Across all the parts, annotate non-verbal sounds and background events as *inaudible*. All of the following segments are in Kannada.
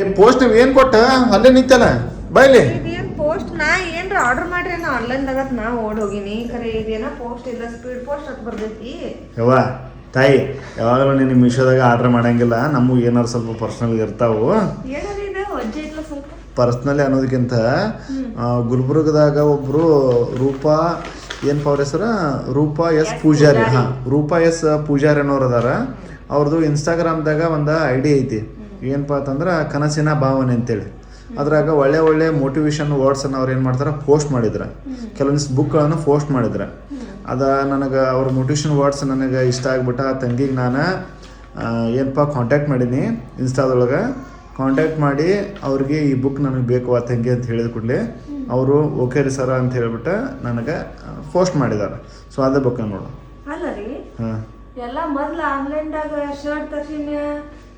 ಏ ಪೋಸ್ಟ್ ಏನ್ ಕೊಟ್ಟ? ಅಲ್ಲೇ ನಿಂತಲ್ಲ. ಬೈಲಿ. ಇದೇನ್ ಪೋಸ್ಟ್ ನಾ ಏನ್ರ ಆರ್ಡರ್ ಮಾಡ್ರಿ ನಾ ಆನ್ಲೈನ್ದಾಗ ನಾ ಓಡ್ ಹೋಗಿನಿ. ಖರೆ ಇದೇನ ಪೋಸ್ಟ್ ಇಲ್ಲ ಸ್ಪೀಡ್ ಪೋಸ್ಟ್ ಅಂತ ಬರ್ದೈತಿ ಯವ್ವ ತಾಯಿ ಯಾವಾಗಲೂ ನೀನು ಮೀಶೋದಾಗ ಆರ್ಡರ್ ಮಾಡಂಗಿಲ್ಲ. ನಮಗೂ ಏನಾರು ಸ್ವಲ್ಪ ಪರ್ಸ್ನಲ್ ಇರ್ತಾವು. ಏನಾರ ಇದೆ? ವಜ್ಜೆ ಇಲ್ಲ ಸ್ವಲ್ಪ? ಪರ್ಸ್ನಲಿ ಅನ್ನೋದಕ್ಕಿಂತ ಗುಲ್ಬರ್ಗದಾಗ ಒಬ್ರು ರೂಪಾ ಏನ್ ಅವ್ರ ಹೆಸರ? ರೂಪಾ ಎಸ್ ಪೂಜಾರಿ. ಹಾ ರೂಪಾ ಎಸ್ ಪೂಜಾರಿ ಅನ್ನೋರು ಅದಾರ. ಅವ್ರದ್ದು ಇನ್ಸ್ಟಾಗ್ರಾಮ್ದಾಗ ಒಂದು ಐಡಿ ಐತಿ. ಏನಪ್ಪಾ ಅಂತಂದ್ರೆ ಕನಸಿನ ಭಾವನೆ ಅಂತೇಳಿ. ಅದ್ರಾಗ ಒಳ್ಳೆ ಒಳ್ಳೆ ಮೋಟಿವೇಶನ್ ವರ್ಡ್ಸನ್ನು ಅವ್ರು ಏನು ಮಾಡ್ತಾರೆ? ಪೋಸ್ಟ್ ಮಾಡಿದ್ರು. ಕೆಲವೊಂದಿಷ್ಟು ಬುಕ್ಗಳನ್ನು ಪೋಸ್ಟ್ ಮಾಡಿದ್ರು. ಅದ ನನಗೆ ಅವ್ರ ಮೋಟಿವೇಶನ್ ವರ್ಡ್ಸ್ ನನಗೆ ಇಷ್ಟ ಆಗ್ಬಿಟ್ಟು ಆ ತಂಗಿಗೆ ನಾನು ಏನಪ್ಪ ಕಾಂಟ್ಯಾಕ್ಟ್ ಮಾಡೀನಿ ಇನ್ಸ್ಟಾದೊಳಗೆ. ಕಾಂಟ್ಯಾಕ್ಟ್ ಮಾಡಿ ಅವ್ರಿಗೆ ಈ ಬುಕ್ ನನಗೆ ಬೇಕು ಆ ತಂಗಿ ಅಂತ ಹೇಳಿದ ಕೂಡಲೇ ಅವರು ಓಕೆ ರೀ ಸರ ಅಂತ ಹೇಳ್ಬಿಟ್ಟು ನನಗೆ ಪೋಸ್ಟ್ ಮಾಡಿದ್ದಾರೆ ಸೊ ಅದೇ ಬುಕ್ ನೋಡು. ಹಾಂ. ಎಲ್ಲ ಮೊದ್ಲ ಆನ್ಲೈನ್ದಾಗ ಶರ್ಟ್ ತರ್ಸಿನ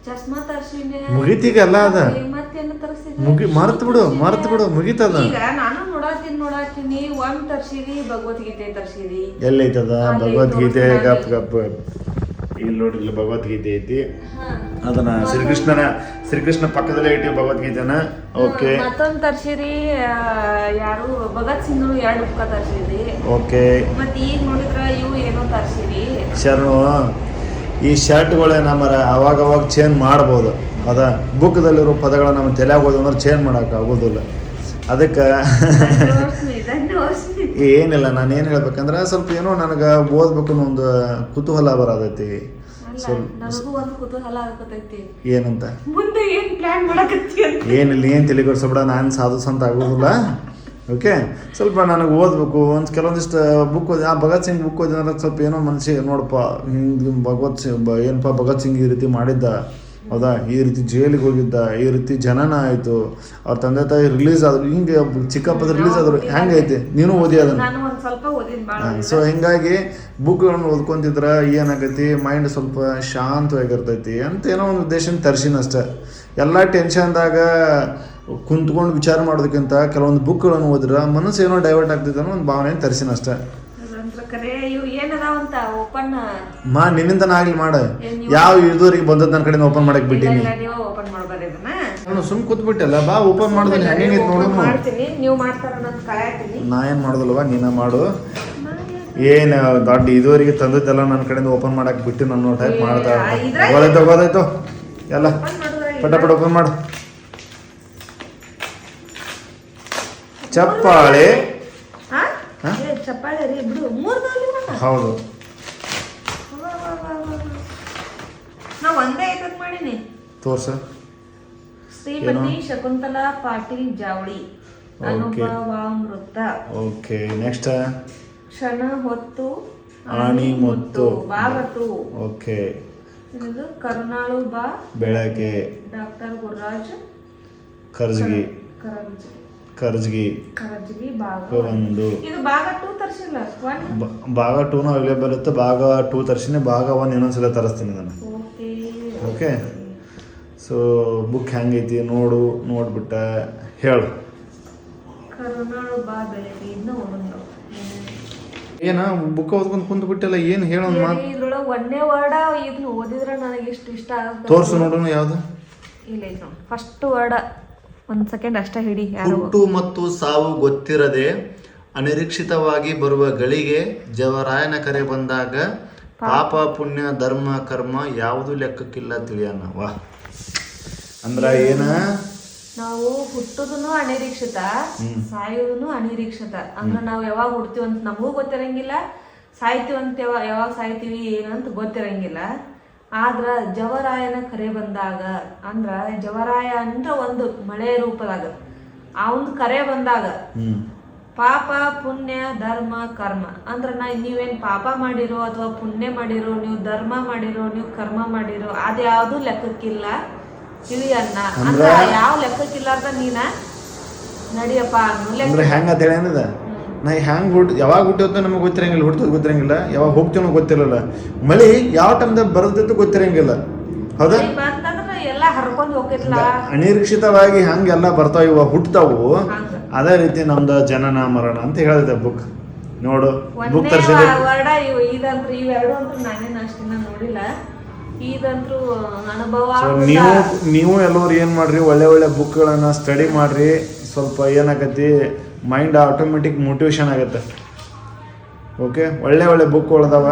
ಚಸ್ಮಾ ತರ್ಸಿನ ಮುಗೀತೀಗ ಎಲ್ಲ ಅದ ಮತ್ತೇನು ತರ್ಸಿದ್ರಿ ಮುಗಿ ಮರ್ತು ಬಿಡು ಮರ್ತು ಬಿಡು ಮುಗಿತದ. ಈಗ ನಾನು ನೋಡಾತೀನಿ ನೋಡಾತೀನಿ. ಒಂದ್ ತರ್ಸಿರಿ ಭಗವದ್ಗೀತೆ ತರ್ಸಿರಿ. ಎಲ್ಲೈತದ? ಭಗವದ್ಗೀತೆ. ಗಪ್ ಗಪ್. ಇಲ್ಲಿ ನೋಡ್ರಿ ಇಲ್ಲಿ ಭಗವದ್ಗೀತೆ ಐತಿ. ಅದನ್ನ ಶ್ರೀಕೃಷ್ಣನ ಶ್ರೀಕೃಷ್ಣ ಪಕ್ಕದಲ್ಲೇ ಇಟ್ಟು ಭಗವದ್ಗೀತೆನ? ಓಕೆ. ಮತ್ತೊಂದು ತರ್ಸಿರಿ ಯಾರು ಭಗತ್ ಸಿಂಗ್ ಎರಡು ಬುಕ್ಕ ತರ್ಸಿರಿ ಓಕೆ. ಮತ್ತೆ ಈಗ ನೋಡಿದ್ರ ಇವು ಏನೋ ತರ್ಸಿರಿ. ಶರಣು ಈ ಶರ್ಟ್ಗಳೇ ನಮ್ಮ ಅವಾಗ ಅವಾಗ ಚೇಂಜ್ ಮಾಡ್ಬೋದು. ಅದ ಬುಕ್ದಲ್ಲಿರೋ ಪದಗಳನ್ನ ನಮ್ಮ ತಲೆ ಹೋದ ಅಂದ್ರೆ ಚೇಂಜ್ ಮಾಡೋಕೆ ಆಗೋದಿಲ್ಲ. ಅದಕ್ಕೆ *laughs* ಏನಿಲ್ಲ ನಾನು ಏನು ಹೇಳ್ಬೇಕಂದ್ರೆ ಸ್ವಲ್ಪ ಏನೋ ನನಗೆ ಓದ್ಬೇಕು ಒಂದು ಕುತೂಹಲ ಬರೋದೈತಿ ಆಗತೈತಿ. ಏನಂತ? ಏನಿಲ್ಲ ಏನು ತಿಳಿಗೊಡ್ಸಬೇಡ ನಾನು ಸಾಧು ಸಂತ ಆಗೋದಿಲ್ಲ. ಓಕೆ ಸ್ವಲ್ಪ ನನಗೆ ಓದಬೇಕು. ಒಂದು ಕೆಲವೊಂದಿಷ್ಟು ಬುಕ್ ಓದಿ ಆ ಭಗತ್ ಸಿಂಗ್ ಬುಕ್ ಓದಿದ್ರೆ ಸ್ವಲ್ಪ ಏನೋ ಮನಸ್ಸಿಗೆ ನೋಡಪ್ಪ ಹಿಂಗೆ ಭಗವತ್ ಸಿಂಗ್ ಬ ಏನಪ್ಪ ಭಗತ್ ಸಿಂಗ್ ಈ ರೀತಿ ಮಾಡಿದ್ದ? ಹೌದಾ? ಈ ರೀತಿ ಜೈಲಿಗೆ ಹೋಗಿದ್ದ? ಈ ರೀತಿ ಜನನ ಆಯಿತು? ಅವ್ರ ತಂದೆ ತಾಯಿ ರಿಲೀಸ್ ಆದರು. ಹಿಂಗೆ ಚಿಕ್ಕಪ್ಪದ ರಿಲೀಸ್ ಆದ್ರು. ಹೆಂಗೈತಿ? ನೀನು ಓದಿ ಅದನ್ನು. ಸೊ ಹಿಂಗಾಗಿ ಬುಕ್ಗಳನ್ನು ಓದ್ಕೊಂತಿದ್ರ ಏನಾಗೈತಿ? ಮೈಂಡ್ ಸ್ವಲ್ಪ ಶಾಂತವಾಗಿರ್ತೈತಿ ಅಂತ ಏನೋ ಒಂದು ಉದ್ದೇಶನ ತರ್ಸಿನ ಅಷ್ಟೆ. ಎಲ್ಲ ಟೆನ್ಷನ್ದಾಗ ಕುಂತ್ಕೊಂಡು ವಿಚಾರ ಮಾಡೋದಕ್ಕಿಂತ ಕೆಲವೊಂದು ಬುಕ್ಗಳನ್ನು ಓದಿದ್ರೆ ಮನಸ್ಸು ಏನೋ ಡೈವರ್ಟ್ ಆಗ್ತೈತೆ ಅನ್ನೋ ಒಂದು ಭಾವನೆ ತರಿಸಿನ ಅಷ್ಟೇ. ಮಾ ನಿನ್ನಿಂದ ಆಗ್ಲಿ ಮಾಡ. ಯಾವ ಇದುವರೆಗೆ ಬಂದದ್ದು ನನ್ನ ಕಡೆಯಿಂದ ಓಪನ್ ಮಾಡಕ್ ಬಿಟ್ಟಿನಿ. ನಾನು ಸುಮ್ ಕೂತ್ಬಿಟ್ಟಲ್ಲ ಬಾ ಓಪನ್ ಮಾಡಿದ್ರೆ ಹೆಂಗೈತಿ ನಾ ಏನು ಮಾಡೋದಲ್ವಾ ನೀನ ಮಾಡು. ಏನು ದೊಡ್ಡ ಇದುವರೆಗೆ ತಂದದ್ದೆಲ್ಲ ನನ್ನ ಕಡೆಯಿಂದ ಓಪನ್ ಮಾಡಕ್ ಬಿಟ್ಟು ನನ್ನ ಟೈಪ್ ಮಾಡ್ತಾ ಹೋದಾಯ್ತು ಗೊತ್ತಾಯ್ತು ಎಲ್ಲ ಪಟ ಪಟ ಓಪನ್ ಮಾಡು. ಚಪ್ಪಾಳೆ. ಚಪ್ಪಾಳೆ ರೀ ಬಿಡು. ಹೌದು. ನಾ ಒಂದೇ ಐತಕ್ ಮಾಡೀನಿ. ತೋರ್ಸ. ಶ್ರೀಮತಿ ಶಕುಂತಲಾ ಪಾಟೀಲ್ ಜಾವಳಿ. ಅನುಭವಾಮೃತ. Okay next. ಕ್ಷಣ ಹೊತ್ತು ಆಣಿ ಮುತ್ತು. ಬಾಗಟು ಓಕೆ. ಇದು ಕರುಣಾಳು ಬಾ. ಬೆಳಗ್ಗೆ. ಡಾಕ್ಟರ್ ಗುರುರಾಜ್. ಕರ್ಜ್ಗಿ. ಕರಂಜಿ ಕರ್ಜ್ಗಿ. ಕರಂಜಿ ಭಾಗ. ಒಂದು. ಇದು ಭಾಗ ಟೂ ತರ್ಸಿಲ್ಲ ಭಾಗ ಟೂನು ಅವೈಲೇಬಲ್ ಇತ್ತು ಭಾಗ ಟೂ ತರ್ಸಿನಿ ಭಾಗ ಒನ್ ಇನ್ನೊಂದ್ಸಲ ತರಿಸ್ತೀನಿ ನಾನು. ಓಕೆ. ಓಕೆ? ಸೊ ಬುಕ್ ಹೆಂಗೈತಿ ನೋಡು ನೋಡ್ಬಿಟ್ಟ ಹೇಳು. ಏನ ಬುಕ್ ಓದ್ಕೊಂಡು ಕುಂತು ಬಿಟ್ಟಿಲ್ಲ ಏನು ಹೇಳೋಣ ಮಾತು? ಇದ್ರೊಳಗೆ ಒಂದೇ ವರ್ಡ ಇದನ್ನ ಓದಿದ್ರೆ ನನಗೆ ಇಷ್ಟು ಇಷ್ಟ ಆಗುತ್ತೆ ತೋರ್ಸು ನೋಡೋಣ ಯಾವುದು? ಇಲ್ಲ ಇದು ಫಸ್ಟ್ ವರ್ಡ ಒಂದು ಸೆಕೆಂಡ್ ಅಷ್ಟೇ ಹಿಡಿ ಹುಟ್ಟು ಮತ್ತು ಸಾವು ಗೊತ್ತಿರದೆ ಅನಿರೀಕ್ಷಿತವಾಗಿ ಬರುವ ಗಳಿಗೆ ಜವರಾಯನ ಕರೆ ಬಂದಾಗ ಪಾಪ. ಪುಣ್ಯ ಧರ್ಮ ಕರ್ಮ ಯಾವುದು ಲೆಕ್ಕಕ್ಕಿಲ್ಲ ತಿಳಿಯಣ ವಾ. ಅಂದ್ರ ಏನ? ನಾವು ಹುಟ್ಟುದನು ಅನಿರೀಕ್ಷಿತ ಸಾಯೋದನು ಅನಿರೀಕ್ಷಿತ. ಅಂದ್ರೆ ನಾವು ಯಾವಾಗ ಹುಡ್ತೀವಿ ಅಂತ ನಮಗೂ ಗೊತ್ತಿರಂಗಿಲ್ಲ ಸಾಯ್ತೀವಿ ಅಂತ ಯಾವಾಗ ಯಾವಾಗ ಸಾಯ್ತೀವಿ ಏನಂತ ಗೊತ್ತಿರಂಗಿಲ್ಲ. ಆದ್ರ ಜವರಾಯನ ಕರೆ ಬಂದಾಗ ಅಂದ್ರ ಜವರಾಯ ಅಂದ್ರ ಒಂದು ಮಳೆ ರೂಪದಾಗ ಅವನ್ ಕರೆ ಬಂದಾಗ ಪಾಪ ಪುಣ್ಯ ಧರ್ಮ ಕರ್ಮ. ಅಂದ್ರ ನಾ ನೀವೇನ್ ಪಾಪ ಮಾಡಿರೋ ಅಥವಾ ಪುಣ್ಯ ಮಾಡಿರೋ ನೀವು ಧರ್ಮ ಮಾಡಿರೋ ನೀವು ಕರ್ಮ ಮಾಡಿರೋ ಅದ್ಯಾವುದು ಲೆಕ್ಕಕ್ಕಿಲ್ಲ. ತಿಳಿಯನ್ನ ಅಂದ್ರ ಯಾವ ಲೆಕ್ಕಕ್ಕಿಲ್ಲಾರ್ದ ನೀನ? ನಡಿಯಪ್ಪ ಅನ್ನೋ ಲೆಕ್ಕ. ನಾ ಹ್ಯಾಂಗೆ ಹುಟ್ಟು ಯಾವಾಗ ಹುಟ್ಟೋದು ನಮಗೆ ಗೊತ್ತಿರಂಗಿಲ್ಲ ಹುಟ್ಟೋದು ಗೊತ್ತಿರಂಗಿಲ್ಲ ಯಾವಾಗ ಹೋಗ್ತೀವೋ ಗೊತ್ತಿರಲ್ಲ. ಮಳೆ ಯಾವ ಟೈಮ್ದಾಗ ಬರೋದಿತ್ತು ಗೊತ್ತಿರಂಗಿಲ್ಲ. ಹೌದಾ? ಅನಿರೀಕ್ಷಿತವಾಗಿ ಹಂಗೆಲ್ಲ ಬರ್ತಾವ ಇವ ಹುಟ್ಟತಾವು ಅದೇ ರೀತಿ ನಮ್ದು ಜನನ ಮರಣ ಅಂತ ಹೇಳಿದೆ ಬುಕ್. ನೋಡು ಬುಕ್ ತರ್ಸಿದ. ನೀವು ನೀವು ಎಲ್ಲರೂ ಏನು ಮಾಡ್ರಿ ಒಳ್ಳೆ ಒಳ್ಳೆ ಬುಕ್ಗಳನ್ನು ಸ್ಟಡಿ ಮಾಡ್ರಿ. ಸ್ವಲ್ಪ ಏನಾಗತ್ತಿ ಮೈಂಡ್ ಆಟೋಮೆಟಿಕ್ ಮೋಟಿವೇಶನ್ ಆಗುತ್ತೆ. ಓಕೆ ಒಳ್ಳೆ ಒಳ್ಳೆ ಬುಕ್ಗಳದಾವ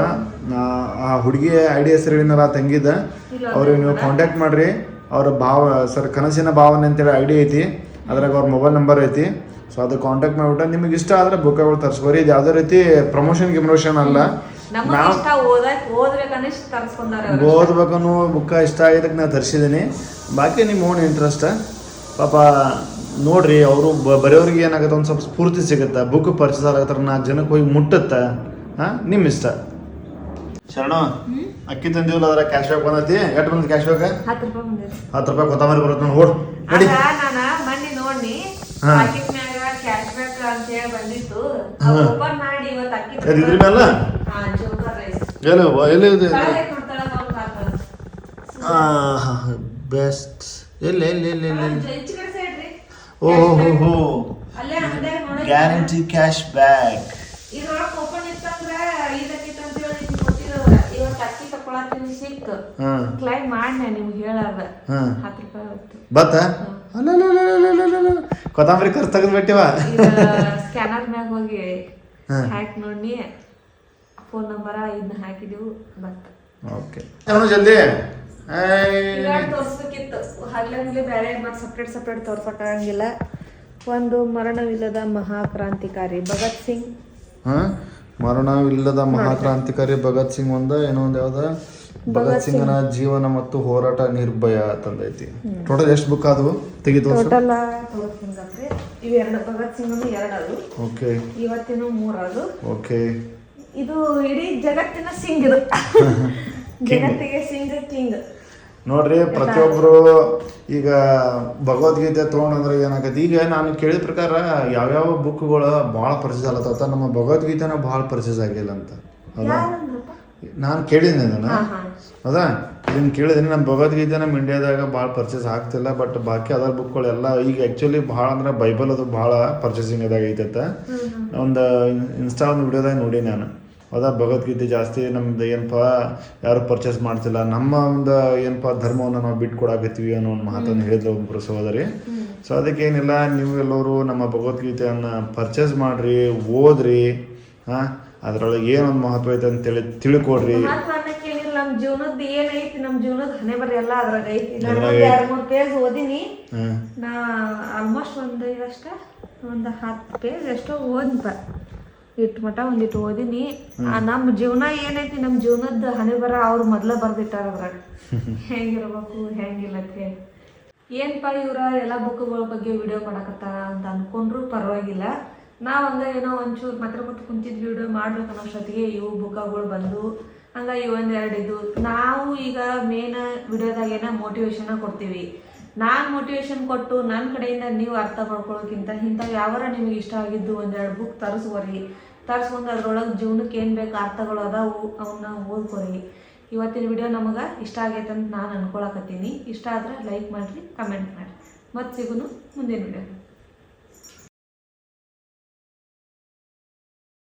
ಆ ಹುಡುಗಿ ಐಡಿ ಆ ತಂಗಿದ. ಅವ್ರಿಗೆ ನೀವು ಕಾಂಟ್ಯಾಕ್ಟ್ ಮಾಡ್ರಿ. ಅವ್ರ ಭಾವ ಸರ್ ಕನಸಿನ ಭಾವನೆ ಅಂತೇಳಿ ಐ ಡಿ ಐತಿ. ಅದ್ರಾಗ ಅವ್ರ ಮೊಬೈಲ್ ನಂಬರ್ ಐತಿ. ಸೊ ಅದು ಕಾಂಟ್ಯಾಕ್ಟ್ ಮಾಡ್ಬಿಟ್ಟ ನಿಮಗೆ ಇಷ್ಟ ಆದ್ರೆ ಬುಕ್ಗಳು ತರಿಸ್ಕೋರಿ. ಇದು ಯಾವುದೇ ರೀತಿ ಪ್ರಮೋಷನ್ ಗಿಮೋಷನ್ ಅಲ್ಲ. ಓದ್ಬೇಕನ್ನೋ ಬುಕ್ಕ ಇಷ್ಟ ಆಗಿದ್ದಕ್ಕೆ ನಾನು ತರಿಸಿದ್ದೀನಿ ಬಾಕಿ ನಿಮ್ಮ ಓನ್ ಇಂಟ್ರೆಸ್ಟ್ ಪಾಪ ನೋಡ್ರಿ ಅವರು ಬರೆಯೋರಿಗೆ ಏನಾಗುತ್ತೆ ಒಂದು ಸ್ವಲ್ಪ ಸ್ಫೂರ್ತಿ ಸಿಗುತ್ತೆ ಬುಕ್ ಪರ್ಚೇಸ್ ಆಗತ್ತಾರ ನಾ ಜನಕ್ಕೆ ಹೋಗಿ ಮುಟ್ಟತ್ತ. ಹಾಂ ನಿಮ್ಮ ಇಷ್ಟ? ಶರಣ ಅಕ್ಕಿ ತಂದಿವಲ್ಲ ಅದ್ರ ಕ್ಯಾಶ್ ಬ್ಯಾಕ್ ಬಂದೈತಿ? ಎಷ್ಟು ಬಂದ ಕ್ಯಾಶ್ ಬ್ಯಾಕ್ ಹತ್ತು ರೂಪಾಯಿ ಕೊತ್ತಂಬರಿ ಬರುತ್ತೆ ನೋಡಿ ಓಡ್ ನಡಿ. ಇದ್ರ ಮೇಲೆ ಎಲ್ಲಿ ಇದೆ? ಬೆಸ್ಟ್ ಎಲ್ಲಿ ಎಲ್ಲಿ ಎಲ್ಲಿ ಎಲ್ಲಿ ಎಲ್ಲಿ ಈಚೆ ಕಡೆ side ರೀ. ಓಹೋ ಗ್ಯಾರಂಟಿ ಕ್ಯಾಶ್ ಬ್ಯಾಕ್ ಬತ್ತ? ಕೊತ್ತಂಬರಿ ಖರ್ಚು ತೆಗೆದು ಬಿಟ್ಟಿವ? ಸ್ಕ್ಯಾನರ್ ಮ್ಯಾಗ ಹೋಗಿ. ಹ್ಯಾಕ್ ನೋಡಿ ಫೋನ್ ನಂಬರ ಇದನ್ನ ಹಾಕಿದೀವು ಬತ್ತ. ಓಕೆ ಜಲ್ದಿ. ತೋರ್ಸ್ಬೇಕಿತ್ತು. ಹಗ್ಲಂಗ್ಲಿ ಬೇರೆ ಮತ್ತೆ ಸಪ್ರೇಟ್ ಸಪ್ರೇಟ್ ತೋರ್ಸಕ್ಕಾಗಂಗಿಲ್ಲ. ಒಂದು ಮರಣವಿಲ್ಲದ ಮಹಾಕ್ರಾಂತಿಕಾರಿ ಭಗತ್ ಸಿಂಗ್. ಹಾಂ? ಮರಣವಿಲ್ಲದ ಮಹಾಕ್ರಾಂತಿಕಾರಿ ಭಗತ್ ಸಿಂಗ್ ಒಂದ ಏನೋ ಒಂದು ಯಾವ್ದ? ಭಗತ್ ಸಿಂಗ್ನ ಜೀವನ ಮತ್ತು ಹೋರಾಟ ನಿರ್ಭಯ ತಂದೈತಿ ಟೋಟಲ್ ಎಷ್ಟು ಬುಕ್ ಆದವು? ತೆಗೆದು ಟೋಟಲ್ ತೋರ್ಸ್ಕೊಂಡ್ರಿ ಇವು ಎರಡು ಭಗತ್ ಸಿಂಗ್ ಎರಡು ಅದು. ಓಕೆ. ಇವತ್ತಿನ ಮೂರದು ಓಕೆ. ಇದು ಇಡೀ ಜಗತ್ತಿನ ಸಿಂಗ್ ಇದು. *laughs* ಜಗತ್ತಿಗೆ ಸಿಂಗ್ ಕಿಂಗ್. ನೋಡ್ರಿ ಪ್ರತಿಯೊಬ್ಬರು ಈಗ ಭಗವದ್ಗೀತೆ ತೊಗೊಂಡ್ರೆ ಏನಾಗತ್ತೆ? ಈಗ ನಾನು ಕೇಳಿದ ಪ್ರಕಾರ ಯಾವ್ಯಾವ ಬುಕ್ಗಳು ಭಾಳ ಪರ್ಚೇಸ್ ಆಗತ್ತ ನಮ್ಮ ಭಗವದ್ಗೀತೆನ ಭಾಳ ಪರ್ಚೇಸ್ ಆಗಿಲ್ಲ ಅಂತ. ಹೌದಾ? ನಾನು ಕೇಳಿದ್ದೆ ಹಾ ಹೌದಾ? ಇದನ್ನು ಕೇಳಿದ್ರೆ ನಮ್ಮ ಭಗವದ್ಗೀತೆ ನಮ್ಮ ಇಂಡಿಯಾದಾಗ ಭಾಳ ಪರ್ಚೇಸ್ ಆಗ್ತಿಲ್ಲ ಬಟ್ ಬಾಕಿ ಗಳು ಬುಕ್ಗಳೆಲ್ಲ ಈಗ ಆ್ಯಕ್ಚುಲಿ ಭಾಳ ಅಂದ್ರೆ ಬೈಬಲ್ ಅದು ಭಾಳ ಪರ್ಚೇಸಿಂಗ್ ಐತತ್ತ ಒಂದು ಇನ್ಸ್ಟಾ ಒಂದು ವಿಡಿಯೋದಾಗ ನೋಡಿ ನಾನು. ಹೌದಾ ಭಗವದ್ಗೀತೆ ಜಾಸ್ತಿ ನಮ್ದು ಏನಪ್ಪ ಯಾರು ಪರ್ಚೇಸ್ ಮಾಡ್ತಿಲ್ಲ. ನಮ್ಮ ಒಂದು ಏನಪ್ಪ ಧರ್ಮವನ್ನು ನಾವು ಬಿಟ್ಕೊಡಾಕತ್ತೀವಿ ಅನ್ನೋ ಒಂದು ಮಾತನ್ನು ಹೇಳಿದ್ರು ಒಬ್ಬರು ಸಹೋದರಿ. ಸೊ ಅದಕ್ಕೇನಿಲ್ಲ ನೀವು ಎಲ್ಲರೂ ನಮ್ಮ ಭಗವದ್ಗೀತೆಯನ್ನು ಪರ್ಚೇಸ್ ಮಾಡ್ರಿ ಓದ್ರಿ ಹಾಂ ಅದರೊಳಗೆ ಏನೊಂದು ಮಹತ್ವ ಐತೆ ಅಂತೇಳಿ ತಿಳ್ಕೊಡ್ರಿ. ನಮ್ಮ ನಮ್ ಜೀವನದ ಏನೈತಿ ನಮ್ ಜೀವನದ ಹಣೆ ಬರ ಎಲ್ಲ ಅದ್ರಾಗ ಐತಿ. ನಾನು ಅದ್ರಾಗ ಒಂದ್ ಎರಡ್ ಮೂರ್ ಪೇಜ್ ಓದಿನಿ. ನಾ ಆಲ್ಮೋಸ್ಟ್ ಒಂದು ಅಷ್ಟ ಒಂದು ಹತ್ತು ಪೇಜ್ ಎಷ್ಟೋ ಓದ್ಪ ಇಟ್ಟು ಮಟ ಒಂದಿಟ್ಟು ಓದಿನಿ. ನಮ್ಮ ನಮ್ ಜೀವನ ಏನೈತಿ ನಮ್ಮ ಜೀವನದ ಹಣೆ ಬರ ಅವ್ರು ಮೊದ್ಲ ಬರ್ದಿಟ್ಟಾರ ಅದ್ರಾಗ. *laughs* ಹೆಂಗಿರ್ಬೇಕು ಹೆಂಗಿಲ್ಲ ಅಂತ ಹೇಳಿ ಏನ್ಪ ಇವ್ರ ಎಲ್ಲ ಬುಕ್ಗಳ ಬಗ್ಗೆ ವಿಡಿಯೋ ಮಾಡಕತ್ತಾರ ಅಂತ ಅನ್ಕೊಂಡ್ರು ಪರವಾಗಿಲ್ಲ. ನಾವು ಹಂಗ ಏನೋ ಒಂಚೂರು ಮಾತ್ರ ಕೊಟ್ಟು ಕುಂತಿದ್ ವಿಡಿಯೋ ಮಾಡ್ಬೇಕು ಅನ್ನೋಷ್ಟೊತ್ತಿಗೆ ಇವು ಬುಕ್ಗಳು ಬಂದು ಹಂಗ ಇವೊಂದ್ ಎರಡು ಇದು. ನಾವು ಈಗ ಮೇನ್ ವಿಡಿಯೋದಾಗ ಏನ ಮೋಟಿವೇಶನ್ ಕೊಡ್ತೀವಿ. ನಾನ್ ಮೋಟಿವೇಶನ್ ಕೊಟ್ಟು ನನ್ನ ಕಡೆಯಿಂದ ನೀವು ಅರ್ಥ ಮಾಡ್ಕೊಳ್ಳೋಕ್ಕಿಂತ ಇಂಥವು ಯಾವಾರ ನಿಮ್ಗೆ ಇಷ್ಟ ಆಗಿದ್ದು ಒಂದೆರಡು ಬುಕ್ ತರಿಸ್ಕೊರಿ ತರಿಸ್ಕೊಂಡು ಅದ್ರೊಳಗೆ ಜೀವನಕ್ಕೆ ಏನು ಬೇಕು ಅರ್ಥಗಳು ಅದಾವು ಅವನ್ನ ಓದ್ಕೊರಿ. ಇವತ್ತಿನ ವಿಡಿಯೋ ನಮಗೆ ಇಷ್ಟ ಆಗೈತೆ ಅಂತ ನಾನು ಅನ್ಕೊಳಕತ್ತೀನಿ. ಇಷ್ಟ ಆದ್ರೆ ಲೈಕ್ ಮಾಡಿರಿ ಕಮೆಂಟ್ ಮಾಡಿರಿ. ಮತ್ತು ಸಿಗುನು ಮುಂದಿನ ವಿಡಿಯೋ